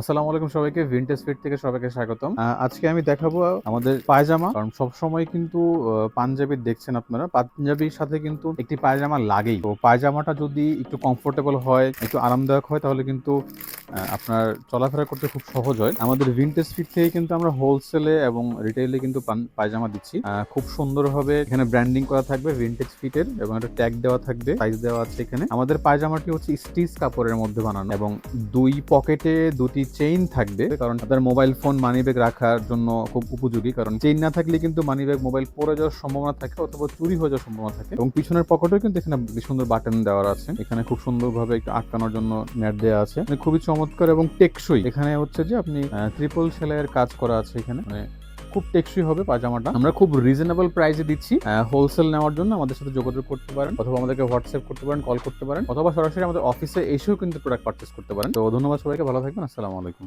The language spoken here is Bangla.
আসসালামু আলাইকুম সবাইকে ভিনটেজ ফিট থেকে সবাইকে স্বাগতম। আজকে আমি দেখাবো আমাদের পায়জামা, কারণ সব সময় কিন্তু পাঞ্জাবি দেখছেন আপনারা। পাঞ্জাবির সাথে কিন্তু একটি পায়জামা লাগেই। তো পায়জামাটা যদি একটু কমফোর্টেবল হয়, একটু আরামদায়ক হয়, তাহলে কিন্তু আপনার চলাফেরা করতে খুব সহজ হয়। আমাদের ভিনটেজ ফিট থেকে কিন্তু আমরা হোলসেলে এবং রিটেইলে কিন্তু পায়জামা দিচ্ছি। খুব সুন্দরভাবে এখানে ব্র্যান্ডিং করা থাকবে ভিনটেজ ফিটের এবং একটা ট্যাগ দেওয়া থাকবে সাইজ দেওয়া আছে এখানে। আমাদের পায়জামাটি হচ্ছে স্টিচ কাপড়ের মধ্যে বানানো এবং দুই পকেটে দুটি চেইন থাকবে কারণ আপনার মোবাইল ফোন মানি ব্যাগ রাখার জন্য খুব উপযোগী কারণ চেইন না থাকলে কিন্তু মানি ব্যাগ মোবাইল পড়ে যাওয়ার সম্ভাবনা থাকে অথবা চুরি হয়ে যাওয়ার সম্ভাবনা থাকে এবং পিছনের পকেটেও কিন্তু এখানে সুন্দর বাটন দেওয়া আছে। এখানে খুব সুন্দরভাবে একটু আটকানোর জন্য নেট দেওয়া আছে। খুবই চমৎকার এবং টেকসই। এখানে হচ্ছে যে আপনি ট্রিপল সেলাইয়ের কাজ করা আছে এখানে। মানে খুব টেকসই হবে পাজামাটা আমরা খুব রিজনেবল প্রাইসে দিচ্ছি। হোলসেল নেওয়ার জন্য আমাদের সাথে যোগাযোগ করতে পারেন অথবা আমাদেরকে হোয়াটসঅ্যাপ করতে পারেন কল করতে পারেন অথবা সরাসরি আমাদের অফিসে এসেও কিন্তু প্রোডাক্ট পারচেস করতে পারেন। তো ধন্যবাদ সবাইকে, ভালো থাকবেন, আসসালামু আলাইকুম।